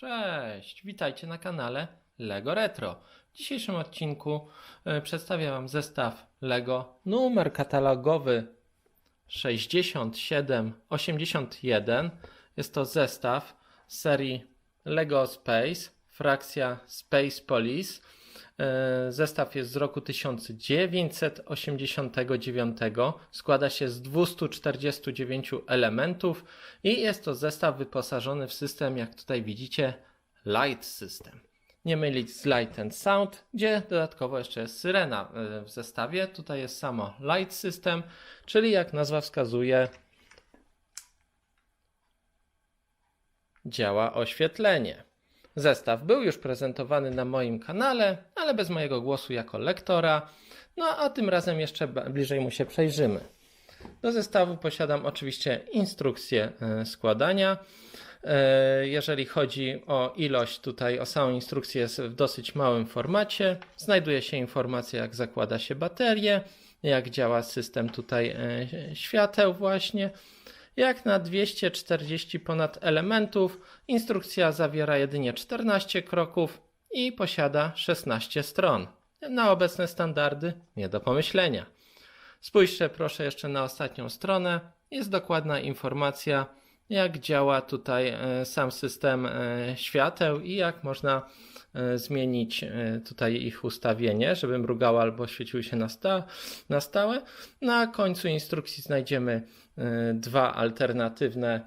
Cześć, witajcie na kanale LEGO Retro. W dzisiejszym odcinku e, przedstawię Wam zestaw LEGO numer katalogowy 6781. Jest to zestaw serii LEGO Space, frakcja Space Police. E, Zestaw jest z roku 1989. Składa się z 249 elementów i jest to zestaw wyposażony w system, jak tutaj widzicie, Light System. Nie mylić z Light and Sound, gdzie dodatkowo jeszcze jest syrena e, w zestawie. Tutaj jest samo Light System, czyli jak nazwa wskazuje, działa oświetlenie. Zestaw był już prezentowany na moim kanale, ale bez mojego głosu jako lektora. No a tym razem jeszcze bliżej mu się przejrzymy. Do zestawu posiadam oczywiście instrukcję e, składania. E, Jeżeli chodzi o ilość, tutaj o samą instrukcję jest w dosyć małym formacie. Znajduje się informacja, jak zakłada się baterię, jak działa system tutaj e, świateł właśnie. Jak na 240 ponad elementów, instrukcja zawiera jedynie 14 kroków i posiada 16 stron. Na obecne standardy nie do pomyślenia. Spójrzcie proszę jeszcze na ostatnią stronę. Jest dokładna informacja, jak działa tutaj e, sam system e, świateł i jak można e, zmienić tutaj ich ustawienie, żeby mrugały albo świeciły się na, sta na stałe. Na końcu instrukcji znajdziemy dwa alternatywne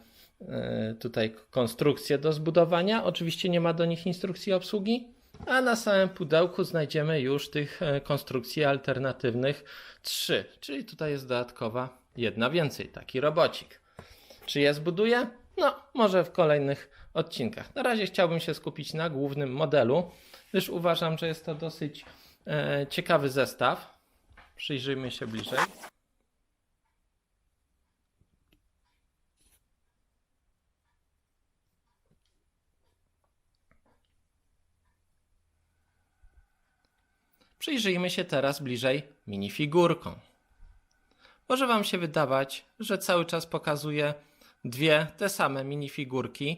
tutaj konstrukcje do zbudowania. Oczywiście nie ma do nich instrukcji obsługi, a na samym pudełku znajdziemy już tych konstrukcji alternatywnych trzy, czyli tutaj jest dodatkowa jedna więcej, taki robocik. Czy je zbuduję? No, może w kolejnych odcinkach. Na razie chciałbym się skupić na głównym modelu, gdyż uważam, że jest to dosyć e, ciekawy zestaw. Przyjrzyjmy się bliżej. Przyjrzyjmy się teraz bliżej minifigurkom. Może Wam się wydawać, że cały czas pokazuję dwie te same minifigurki.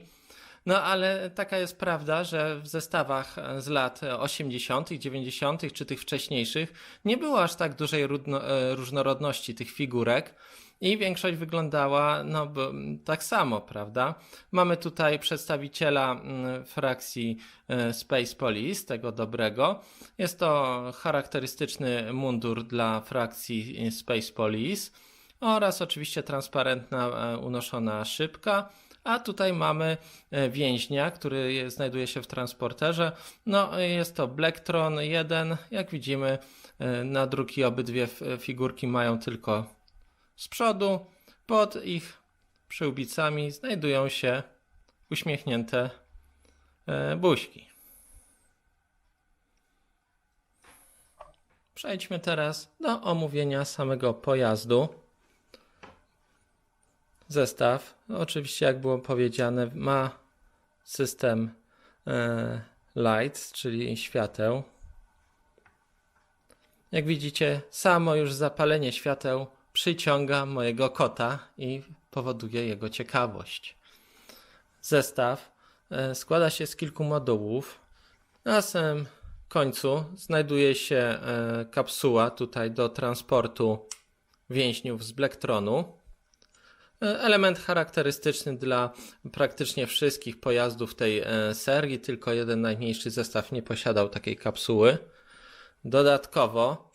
No ale taka jest prawda, że w zestawach z lat 80., 90., czy tych wcześniejszych nie było aż tak dużej e, różnorodności tych figurek. I większość wyglądała no, tak samo, prawda? Mamy tutaj przedstawiciela frakcji e, Space Police, tego dobrego. Jest to charakterystyczny mundur dla frakcji e, Space Police oraz oczywiście transparentna e, unoszona szybka. A tutaj mamy e, więźnia, który je- znajduje się w transporterze. No, jest to Blacktron 1. Jak widzimy, e, na drugi obydwie figurki mają tylko z przodu. Pod ich przyłbicami znajdują się uśmiechnięte buźki. Przejdźmy teraz do omówienia samego pojazdu. Zestaw, oczywiście, jak było powiedziane, ma system e, lights, czyli świateł. Jak widzicie, samo już zapalenie świateł przyciąga mojego kota i powoduje jego ciekawość. Zestaw e, składa się z kilku modułów. Na samym końcu znajduje się e, kapsuła tutaj do transportu więźniów z Blacktronu. E, Element charakterystyczny dla praktycznie wszystkich pojazdów tej e, serii, tylko jeden najmniejszy zestaw nie posiadał takiej kapsuły. Dodatkowo,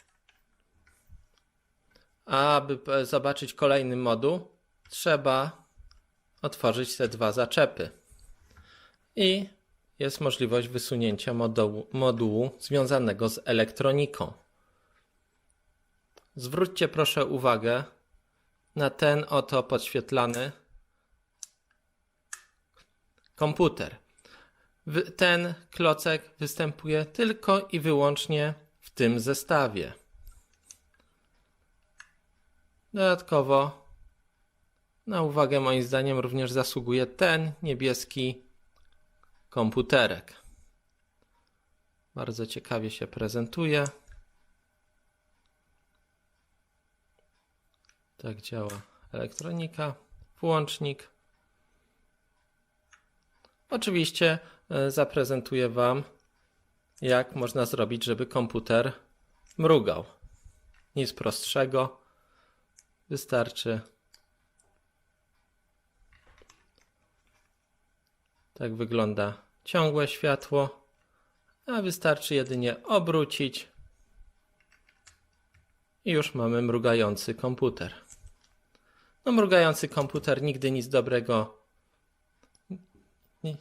aby p- zobaczyć kolejny moduł, trzeba otworzyć te dwa zaczepy. I jest możliwość wysunięcia modułu, modułu związanego z elektroniką. Zwróćcie proszę uwagę na ten oto podświetlany komputer. Ten klocek występuje tylko i wyłącznie w tym zestawie. Dodatkowo na uwagę moim zdaniem również zasługuje ten niebieski komputerek. Bardzo ciekawie się prezentuje. Tak działa elektronika, włącznik. Oczywiście e, zaprezentuję Wam, jak można zrobić, żeby komputer mrugał. Nic prostszego. Wystarczy tak wygląda ciągłe światło, a wystarczy jedynie obrócić i już mamy mrugający komputer. No, mrugający komputer nigdy nic dobrego ni-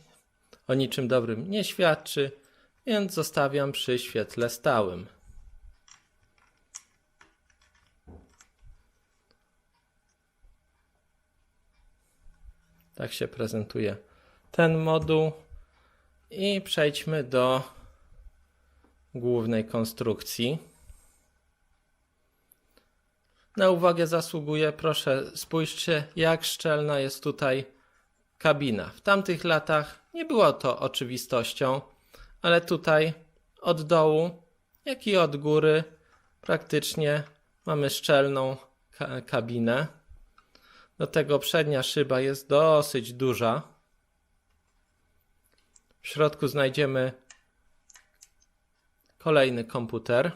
o niczym dobrym nie świadczy, więc zostawiam przy świetle stałym. Tak się prezentuje ten moduł i przejdźmy do głównej konstrukcji. Na uwagę zasługuje, proszę spójrzcie, jak szczelna jest tutaj kabina. W tamtych latach nie było to oczywistością, ale tutaj od dołu, jak i od góry praktycznie mamy szczelną ka- kabinę. Do tego przednia szyba jest dosyć duża. W środku znajdziemy kolejny komputer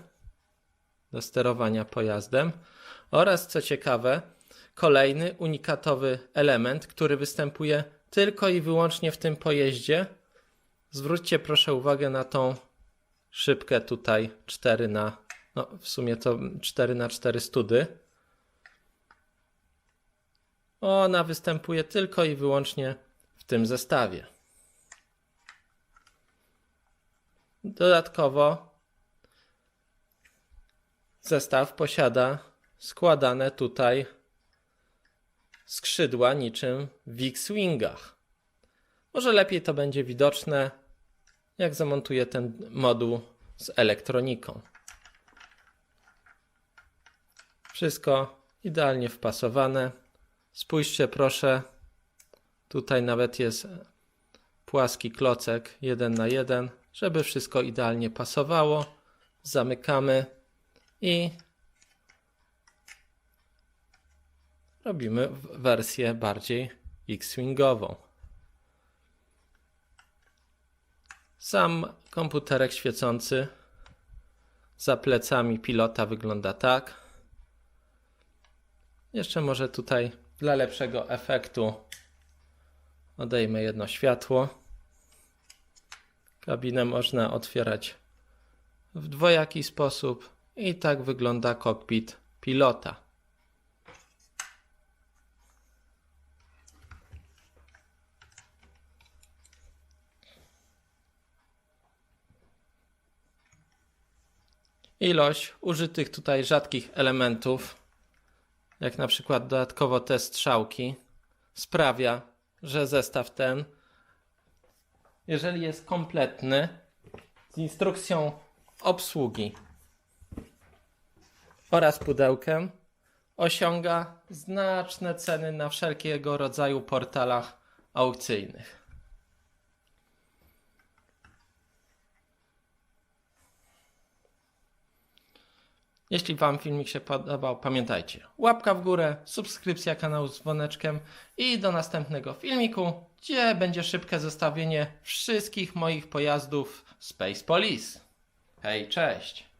do sterowania pojazdem oraz, co ciekawe, kolejny unikatowy element, który występuje tylko i wyłącznie w tym pojeździe. Zwróćcie proszę uwagę na tą szybkę tutaj 4 na no w sumie to 4 na 4 study. Ona występuje tylko i wyłącznie w tym zestawie. Dodatkowo zestaw posiada składane tutaj skrzydła niczym w X-Wingach. Może lepiej to będzie widoczne, jak zamontuję ten moduł z elektroniką. Wszystko idealnie wpasowane. Spójrzcie proszę, tutaj nawet jest płaski klocek 1 na 1, żeby wszystko idealnie pasowało. Zamykamy i robimy wersję bardziej X-Wingową. Sam komputerek świecący za plecami pilota wygląda tak. Jeszcze może tutaj dla lepszego efektu odejmę jedno światło. Kabinę można otwierać w dwojaki sposób i tak wygląda kokpit pilota. Ilość użytych tutaj rzadkich elementów, jak na przykład dodatkowo te strzałki, sprawia, że zestaw ten, jeżeli jest kompletny, z instrukcją obsługi oraz pudełkiem, osiąga znaczne ceny na wszelkiego rodzaju portalach aukcyjnych. Jeśli Wam filmik się podobał, pamiętajcie, łapka w górę, subskrypcja kanału z dzwoneczkiem i do następnego filmiku, gdzie będzie szybkie zestawienie wszystkich moich pojazdów Space Police. Hej, cześć!